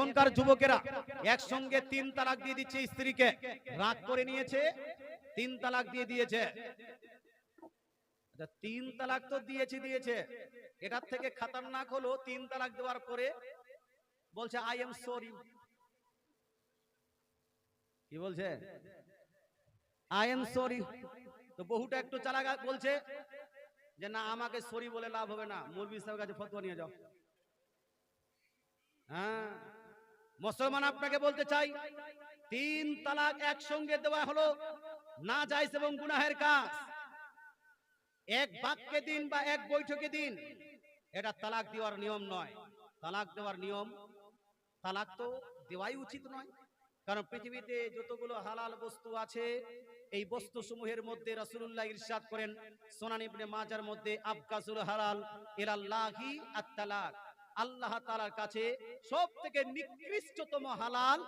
এখনকার যুবকেরা একসঙ্গে তিন তালাক দিয়ে দিচ্ছে স্ত্রীকে। রাগ করে নিয়েছে তিন তালাক দিয়ে দিয়েছে। আচ্ছা, তিন তালাক তো দিয়েছে দিয়েছে। এটার থেকে খাতারনাক হলো তিন তালাক দেওয়ার পরে বলছে আই এম সরি কি বলছে? আই এম সরি তো বহুটা একটু চালাক বলছে যে না আমাকে সরি বলে লাভ হবে না। মুরবি সাহেবের কাছে ফতোয়া নিয়ে যাও। হ্যাঁ? মুসলমান আপনাকে বলতে চাই, তিন তালাক একসঙ্গে দেওয়া হলো না যাইস এবং গুনাহের কাজ। এক বাক্যে দিন বা এক বৈঠকে দিন, এটা তালাক দেওয়ার নিয়ম নয়। তালাক দেওয়ার নিয়ম, তালাক তো দেওয়াই উচিত নয়। কারণ পৃথিবীতে যতগুলো হালাল বস্তু আছে, এই বস্তু সমূহের মধ্যে রাসূলুল্লাহ ইরশাদ করেন, সোনান ইবনে মাজার মধ্যে আবকাসুল হালাল ইলাল্লাহি আত-তালাক। আল্লাহ তালার কাছে সব থেকে নিকৃষ্টতম হালাল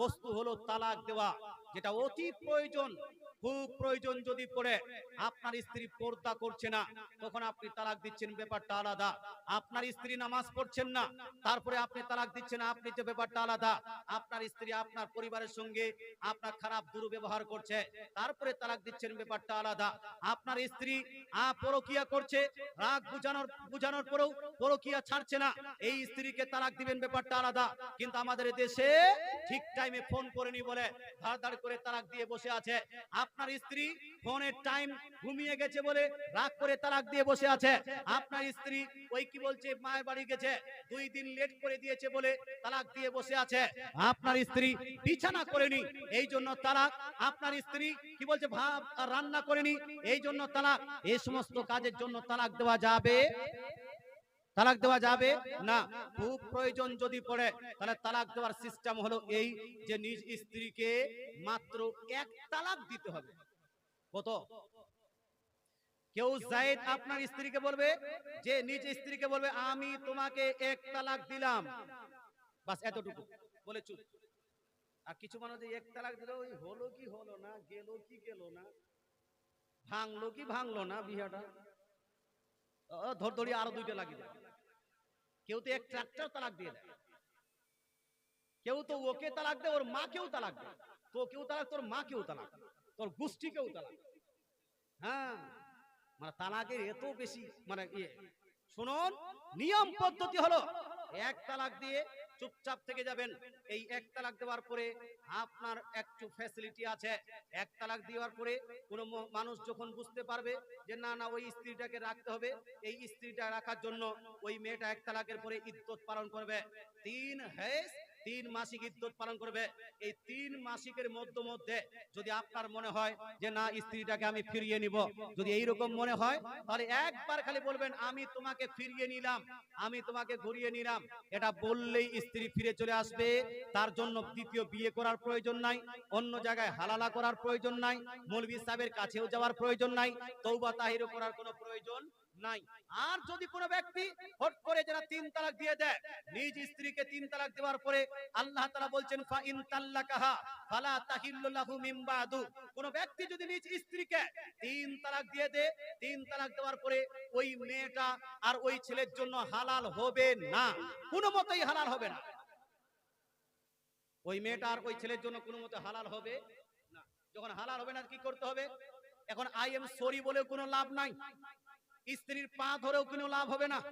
বস্তু হলো তালাক দেওয়া যেটা অতি প্রয়োজন। খুব প্রয়োজন যদি পড়ে, আপনার স্ত্রী পর্দা করছে না, তখন আপনি তালাক দিচ্ছেন, ব্যাপারটা আলাদা। আপনার স্ত্রী নামাজ পড়ছেন না, তারপরে আপনি তালাক দিচ্ছেন, আপনি যে ব্যাপারটা আলাদা। আপনার স্ত্রী আপনার পরিবারের সঙ্গে আপনার খারাপ দুর্ব্যবহার করছে, তারপরে তালাক দিচ্ছেন, ব্যাপারটা আলাদা। আপনার স্ত্রী পরকিয়া করছে, রাগ বুঝানোর বুঝানোর পরেও পরকিয়া ছাড়ছে না, এই স্ত্রীকে তালাক দিবেন, ব্যাপারটা আলাদা। কিন্তু আমাদের দেশে ঠিক টাইমে ফোন করেনি বলে ধার ধার করে তালাক দিয়ে বসে আছে। আপনার স্ত্রী ফোনের টাইম ঘুমিয়ে গেছে বলে রাগ করে তালাক দিয়ে বসে আছে। আপনার স্ত্রী ওই কি বলছে, মায়ের বাড়ি গেছে, দুই দিন লেট করে দিয়েছে বলে তালাক দিয়ে বসে আছে। আপনার স্ত্রী বিছানা করেনি, এই জন্য তালাক। আপনার স্ত্রী কি বলছে ভাব রান্না করেনি, এই জন্য তালাক। এই সমস্ত কাজের জন্য তালাক দেওয়া যাবে। তালাক দেওয়া যাবে? না। খুব প্রয়োজন যদি পড়ে তাহলে তালাক দেওয়ার সিস্টেম হলো এই যে নিজ স্ত্রীকে মাত্র এক তালাক দিতে হবে। কত? কেউ জায়েদ আপনার স্ত্রীকে বলবে যে নিজ স্ত্রীকে বলবে আমি তোমাকে এক তালাক দিলাম। বাস এতটুকু। বলে চুপ। আর কিছু মানুষ এক তালাক দিল ওই হলো কি হলো না? গেল কি গেল না? ভাঙলো কি ভাঙলো না বিহাটা? ধর ধরি আরও দুইটা লাগিয়ে দেয়। কেউ তো এক ট্রাক্টর তালাক দিয়ে দেয়। কেউ তো ওকে তালাক দেয়, ওর মা কেউ তালাক দেয়। তো কেউ তালাক, তোর মা কেউ তালাক, তোর গোষ্ঠী কেউ তালাক। হ্যাঁ মানে তালাকের এত বেশি মানে ইয়ে। শুনুন, নিয়ম পদ্ধতি হলো, এক তালাক দিয়ে চুপচাপ থেকে যাবেন। এই এক তালাক দেওয়ার পরে আপনার একটু ফ্যাসিলিটি আছে। এক তালাক দেওয়ার পরে কোনো মানুষ যখন বুঝতে পারবে যে না না, ওই স্ত্রীটাকে রাখতে হবে, এই স্ত্রীটা রাখার জন্য ওই মেয়েটা এক তালাকের পরে ইদ্যত পালন করবে। তিন হেস তিন মাসিক ইদ্যত পালন করবে। এই তিন মাসিকের মধ্যে মধ্যে যদি আপনার মনে হয় যে না, স্ত্রীটাকে আমি ফিরিয়ে নিব, যদি এইরকম মনে হয়, তাহলে একবার খালি বলবেন, আমি তোমাকে ফিরিয়ে নিলাম, আমি তোমাকে ঘুরিয়ে নিলাম। এটা বললেই স্ত্রী ফিরে চলে আসবে। তার জন্য দ্বিতীয় বিয়ে করার প্রয়োজন নাই, অন্য জায়গায় হালালা করার প্রয়োজন নাই, মৌলভী সাহেবের কাছেও যাওয়ার প্রয়োজন নাই তৌবা তাহিরও করার কোনো প্রয়োজন নাই। আর যদি কোনো ব্যক্তি হট করে যারা তিন তালাক দিয়ে দেয়, নিজ স্ত্রীকে তিন তালাক দেওয়ার পরে আল্লাহ তাআলা বলছেন ফা ইন তাল্লাকাহা ফালা তাহিল্লু লাহু মিন বাদু। কোন ব্যক্তি যদি নিজ স্ত্রীকে তিন তালাক দিয়ে দে, তিন তালাক দেওয়ার পরে ওই মেয়েটা আর ওই ছেলের জন্য হালাল হবে না। কোনো মতেই হালাল হবে না। ওই মেয়েটা আর ওই ছেলের জন্য কোনো মতে হালাল হবে না। যখন হালাল হবে না, কি করতে হবে? এখন আই এম সরি বলেও কোনো লাভ নাই। স্ত্রীর পা ধরেও কোনো লাভ হবে না।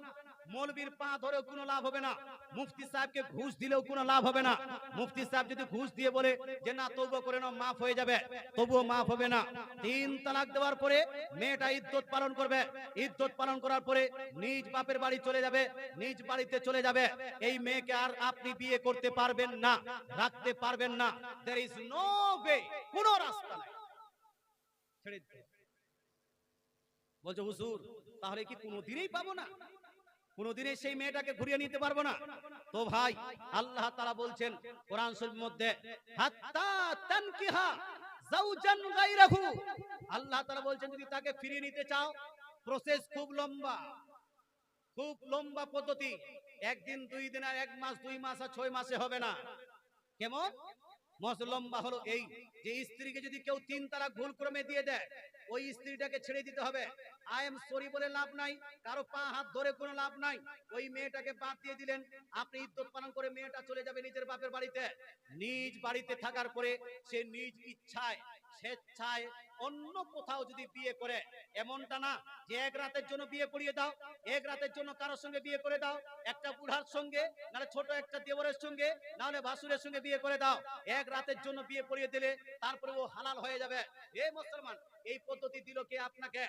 মৌলবীর পা ধরেও কোনো লাভ হবে না। মুফতি সাহেবকে ঘুষ দিলেও কোনো লাভ হবে না। মুফতি সাহেব যদি ঘুষ দিয়ে বলে যে, না, তবুও করে নাও, মাফ হয়ে যাবে। তবুও মাফ হবে না। তিন তালাক দেওয়ার পরে মেয়েটা ইদ্যত পালন করবে। ইদ্যত পালন করার পরে নিজ বাপের বাড়ি চলে যাবে। নিজ বাড়িতে চলে যাবে। এই মেয়েকে আর আপনি বিয়ে করতে পারবেন না, রাখতে পারবেন না। দের ইজ নো ওয়ে কোনো রাস্তা নাই। ছেড়ে। বলছে, হুজুর, তাহলে কি কোনোদিনই পাবো না? কোনোদিনই সেই মেয়েটাকে ঘুরিয়ে নিতে পারব না? তো ভাই, আল্লাহ তাআলা বলছেন কোরআন শরীফের মধ্যে আল্লাহ তাআলা বলছেন, যদি তাকে ফিরিয়ে নিতে চাও প্রসেস খুব লম্বা খুব লম্বা পদ্ধতি। একদিন, দুই দিন আর এক মাস, দুই মাস আর ছয় মাসে হবে না। কেমন? মস লম্বা হলো এই যে স্ত্রীকে যদি কেউ তিন তারা ভুল ক্রমে দিয়ে দেয় ওই স্ত্রীটাকে ছেড়ে দিতে হবে। বলে লাভ নাই, কারও পা, হাত ধরে কোনো লাভ নাই। ওই মেয়েটাকে দিলেন। আপনি পালন করে মেয়েটা চলে যাবে নিজের বাপের বাড়িতে। নিজ বাড়িতে থাকার পরে সে নিজ ইচ্ছায়, স্বেচ্ছায় অন্য কোথাও যদি বিয়ে করে, এমনটা না যে এক রাতের জন্য বিয়ে করিয়ে দাও, এক রাতের জন্য কারোর সঙ্গে বিয়ে করে দাও, একটা বুড়ার সঙ্গে, নাহলে ছোট একটা দেবরের সঙ্গে, নাহলে ভাসুরের সঙ্গে বিয়ে করে দাও। এক রাতের জন্য বিয়ে করিয়ে দিলে তারপরে ও হালাল হয়ে যাবে। এ মুসলমান, এই পদ্ধতি দিল কে আপনাকে?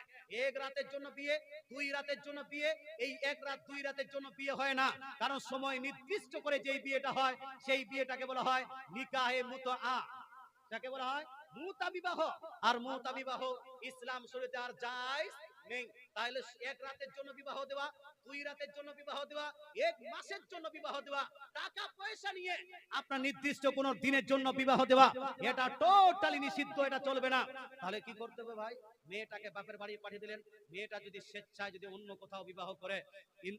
এক রাতের জন্য বিয়ে, দুই রাতের জন্য বিয়ে, এই এক রাত, দুই রাতের জন্য বিয়ে হয় না। কারণ সময় নির্দিষ্ট করে যেই বিয়েটা হয়, সেই বিয়েটাকে বলা হয় নিকাহে মুতো। আ যাকে বলা হয় মুতা বিবাহ। আর মুতা বিবাহ ইসলাম শরীয়তে আর জায়েজ নেই। তাহলে এক রাতের জন্য বিবাহ দেওয়া স্বেচ্ছায় যদি অন্য কোথাও বিবাহ করে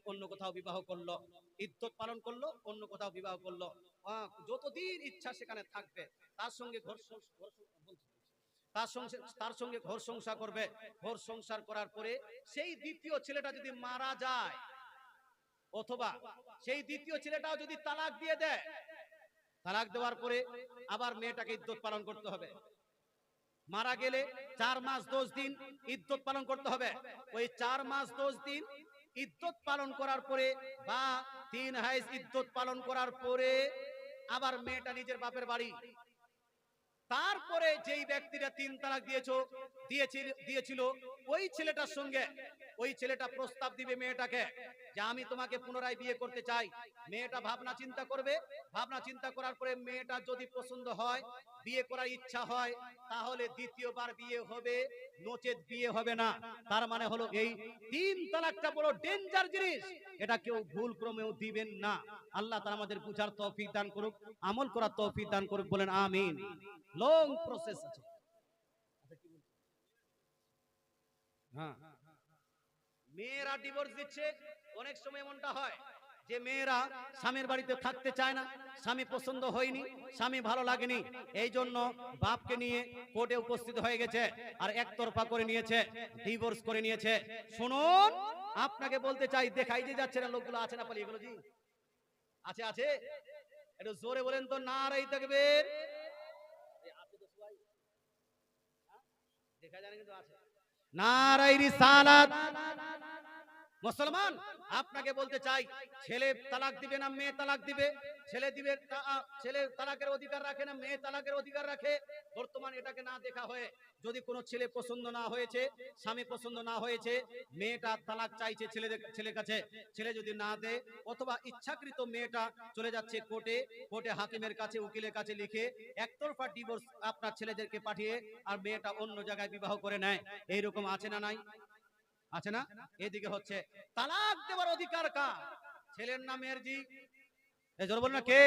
অন্য কোথাও বিবাহ করল ইদ্যত পালন করল অন্য কোথাও বিবাহ করল যতদিন ইচ্ছা সেখানে থাকবে তার সঙ্গে ঘর সং- ঘর সং- বলছি, তার সঙ্গে তার সঙ্গে ঘর সংসার করবে। ঘর সংসার করার পরে সেই দ্বিতীয় ছেলেটা যদি মারা যায়, অথবা সেই দ্বিতীয় ছেলেটাও যদি তালাক দিয়ে দেয়, তালাক দেওয়ার পরে আবার মেয়েটাকে ইদ্যত পালন করতে হবে। মারা গেলে চার মাস দশ দিন ইদ্যত পালন করতে হবে। ওই চার মাস দশ দিন ইদ্যত পালন করার পরে বা তিন হাইস ইদ্যত পালন করার পরে আবার মেয়েটা নিজের বাপের বাড়ি তারপরে যেই ব্যক্তিরা তিন তালাক দিয়েছ দিয়েছিল দিয়েছিল ওই ছেলেটার সঙ্গে ওই ছেলেটা প্রস্তাব দিবে মেয়েটাকে যে আমি তোমাকে পুনরায় বিয়ে করতে চাই। মেয়েটা ভাবনা চিন্তা করবে। ভাবনা চিন্তা করার পরে মেয়েটা যদি পছন্দ হয়, বিয়ে করার ইচ্ছা হয়, তাহলে দ্বিতীয়বার বিয়ে হবে, নচেত বিয়ে হবে না। তার মানে হলো এই তিন তালাকটা বড় ডেঞ্জার জিনিস। এটা কেউ ভুল ক্রমেও দিবেন না। আল্লাহ তাআলা আমাদের বুঝার তৌফিক দান করুক, আমল করার তৌফিক দান করুক, বলেন আমিন। লং প্রসেস আছে। হ্যাঁ। মেয়েরা ডিভোর্স দিচ্ছে, অনেক সময় এমনটা হয় যে মেয়েরা স্বামীর বাড়িতে থাকতে চায় না, স্বামী পছন্দ হয়নি, স্বামী ভালো লাগেনি এই জন্য বাপকে নিয়ে কোর্টে উপস্থিত হয়ে গেছে আর একতরফা করে নিয়েছে ডিভোর্স করে নিয়েছে। শুনুন, আপনাকে বলতে চাই, দেখাই যে যাচ্ছে না, লোকগুলো আছে না পালিয়ে এগুলো জি। আছে আছে? একটু জোরে বলেন তো না রাই থাকবে দেখা যায় কিন্তু আছে। নারাই রিসালাত। মুসলমান, আপনাকে বলতে চাই, ছেলে তালাক দিবে না, মেয়ে তালাক দিবে। ছেলে দিবে ছেলে তালাকের অধিকার রাখে না, মেয়ে তালাকের অধিকার রাখে। বর্তমান এটাকে না দেখা হয়ে যদি কোনো ছেলে পছন্দ না হয়েছে, স্বামী পছন্দ না হয়েছে, মেয়েটা তালাক চাইছে ছেলেদের, ছেলের কাছে। ছেলে যদি না দেয়, অথবা ইচ্ছাকৃত মেয়েটা চলে যাচ্ছে কোর্টে কোর্টে হাকিমের কাছে, উকিলের কাছে লিখে একতরফা ডিভোর্স আপনার ছেলেদেরকে পাঠিয়ে আর মেয়েটা অন্য জায়গায় বিবাহ করে নেয়। এইরকম আছে না নাই? আছে না? এদিকে হচ্ছে তালাক দেওয়ার অধিকার কার? ছেলের নামের জি এই জোর বল না, কে?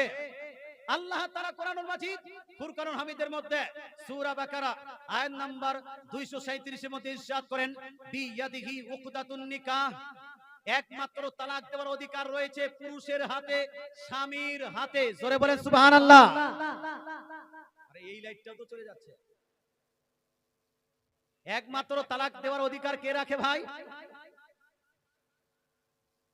আল্লাহ তাআলা কোরআনুল মাজিদ, ফুরকানুল হামিদের মধ্যে সূরা বাকারা, আয়াত নাম্বার 237 এর মধ্যে ইরশাদ করেন একমাত্র তালাক দেওয়ার অধিকার রয়েছে পুরুষের হাতে, স্বামীর হাতে। জোরে বলেন আরে এই লাইটটাও তো চলে যাচ্ছে। একমাত্র তালাক দেওয়ার অধিকার কে রাখে ভাই?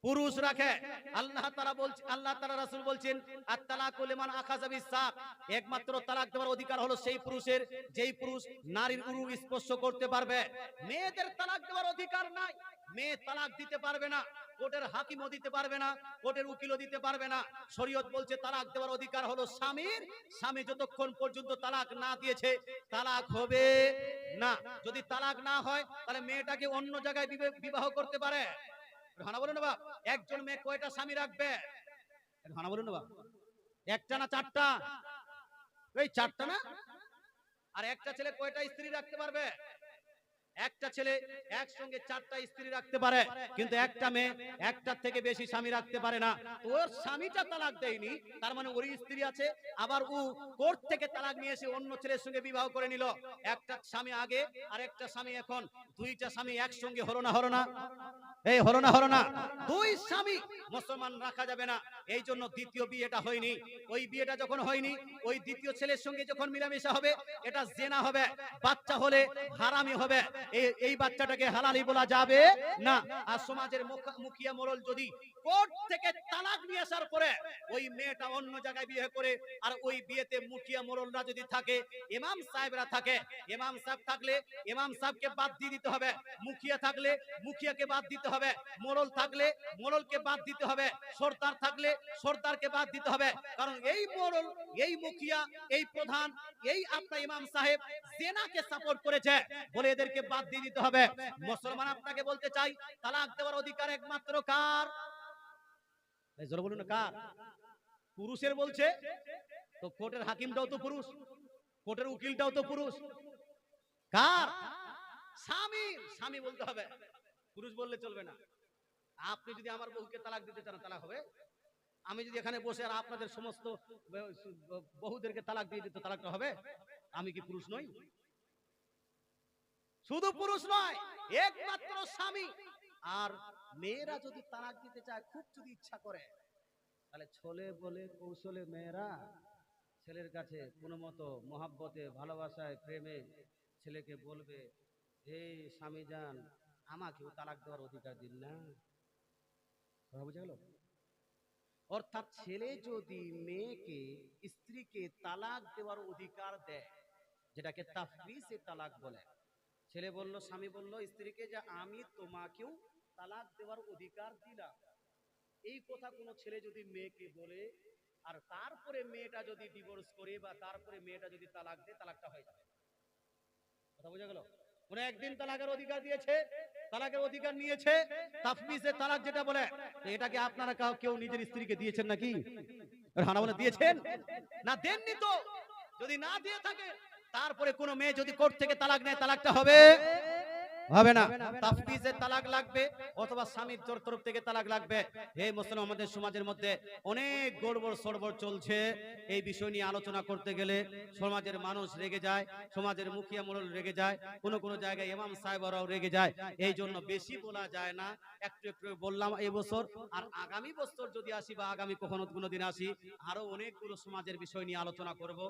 পুরুষ রাখে। আল্লাহ তারা বলছে আল্লাহ তারা রাসূল বলছেন আর তালাক লিমান আখাযা বিসাক একমাত্র তালাক দেওয়ার অধিকার হলো সেই পুরুষের, যেই পুরুষ নারীর উরু স্পর্শ করতে পারবে। মেয়েদের তালাক দেওয়ার অধিকার নাই। মেয়ে তালাক দিতে পারবে না, কোর্টের হাকিমও দিতে পারবে না, কোর্টের উকিলও দিতে পারবে না। শরীয়ত বলছে, তালাক দেওয়ার অধিকার হলো স্বামীর। স্বামী যতক্ষণ পর্যন্ত তালাক না দিয়েছে, তালাক হবে না। যদি তালাক না হয়, তাহলে মেয়েটাকে অন্য জায়গায় বিবে- বিবাহ করতে পারে। হানা বলুন বাপ একজন মেয়ে কয়টা স্বামী রাখবে? ঘনা বলুন বাপ একটা না চারটা? এই চারটা না? আর একটা ছেলে কয়টা স্ত্রী রাখতে পারবে? একটা ছেলে একসঙ্গে চারটা স্ত্রী রাখতে পারে, কিন্তু একটা মেয়ে একটার থেকে বেশি স্বামী রাখতে পারে না। ওর স্বামীটা তালাক দেয়নি, তার মানে ওরই স্ত্রী আছে, আবার ও কোর্ট থেকে তালাক নিয়ে এসে অন্য ছেলের সঙ্গে বিবাহ করে নিল। একটা স্বামী আগে, আর একটা স্বামী এখন। দুইটা স্বামী একসঙ্গে হলো না হলো না। এই হলো না হলো না। দুই স্বামী মুসলমান রাখা যাবে না। এই জন্য দ্বিতীয় বিয়েটা হয়নি। ওই বিয়েটা যখন হয়নি, ওই দ্বিতীয় ছেলের সঙ্গে যখন মিলামেশা হবে, এটা জেনা হবে। বাচ্চা হলে হারামি হবে। এই বাচ্চাটাকে হালালি বলা যাবে? না। আর সমাজের মুখ- মুখিয়া মোড়ল যদি কোর্ট থেকে তালাক নিয়ে আসার পরে ওই মেয়েটা অন্য জায়গায় বিয়ে করে, আর ওই বিয়েতে মুখিয়া মোড়লরা যদি থাকে, ইমাম সাহেবরা থাকে, ইমাম সাহেব থাকলে ইমাম সাহেবকে বাদ দিয়ে দিতে হবে। মুখিয়া থাকলে মুখিয়াকে বাদ দিতে হবে। মোড়ল থাকলে মোড়লকে বাদ দিতে হবে। সর্দার থাকলে সর্দারকে বাদ দিতে হবে। কারণ এই মোড়ল এই মুখিয়া, এই প্রধান, এই আপনার ইমাম সাহেব জেনাকে সাপোর্ট করেছে। বলে এদেরকে বাদ দিয়ে দিতে হবে। মুসলমান আপনাকে বলতে চাই, তালাক দেওয়ার অধিকার একমাত্র কার? বলুন কার? পুরুষের বলছে, তো কোর্টের হাকিমটাও তো পুরুষ, কোর্টের উকিলটাও তো পুরুষ। কার? স্বামী স্বামী বলতে হবে। পুরুষ বললে চলবে না। আপনি যদি আমার বউকে তালাক দিতে চান, তালাক হবে? আমি যদি এখানে বসে আর আপনাদের সমস্ত বহুদেরকে তালাক দিয়ে দিতে তালাকটা হবে, আমি কি পুরুষ নই? শুধু পুরুষ নয়, একমাত্র স্বামী। আর মেয়েরা যদি তালাক দিতে চায়, খুব যদি ইচ্ছা করে, তাহলে ছলে বলে কৌশলে মেয়েরা ছেলের কাছে কোনো মতো মহাব্বতে, ভালোবাসায়, প্রেমে ছেলেকে বলবে, হে স্বামী যান আমাকেও তালাক দেওয়ার অধিকার দিন না। বোঝা গেল? অর্থাৎ ছেলে যদি মেয়েকে স্ত্রীকে তালাক দেওয়ার অধিকার দেয় যেটাকে তাফরিসে তালাক বলে। ছেলে বলল স্বামী বলল স্ত্রীকে যে আমি তোমাকেও তালাক দেওয়ার অধিকার দিলাম। এই কথা কোনো ছেলে যদি মেয়েকে বলে আর তারপরে মেয়েটা যদি ডিভোর্স করে বা তারপরে মেয়েটা যদি তালাক দেয় তালাকটা হয়ে যাবে। কথা বোঝা গেল? কোন একদিন তালাকের অধিকার দিয়েছে, তালাকের অধিকার নিয়েছে তাফমিজে তালাক যেটা বলে এটাকে আপনারা কেউ নিজের স্ত্রীকে দিয়েছেন নাকি? হানা বলে দিয়েছেন? না, দেননি তো। যদি না দিয়ে থাকে, তারপরে কোন মেয়ে যদি কোর্ট থেকে তালাক নেয়, তালাকটা হবে? হবে না। তাফবিজে তালাক লাগবে অথবা স্বামীর তোর তরফ থেকে তালাক লাগবে। এই মুসলমান আমাদের সমাজের মধ্যে অনেক গড়বড় সড়বড় চলছে। এই বিষয় নিয়ে আলোচনা করতে গেলে সমাজের মানুষ রেগে যায় সমাজের মুখিয়া মোড়ল রেগে যায় কোনো কোনো জায়গায় ইমাম সাহেবরাও রেগে যায়। এই জন্য বেশি বলা যায় না একটু একটু বললাম এই বছর। আর আগামী বছর যদি আসি বা আগামী কখনো কোনো দিন আসি আরও অনেকগুলো সমাজের বিষয় নিয়ে আলোচনা করব।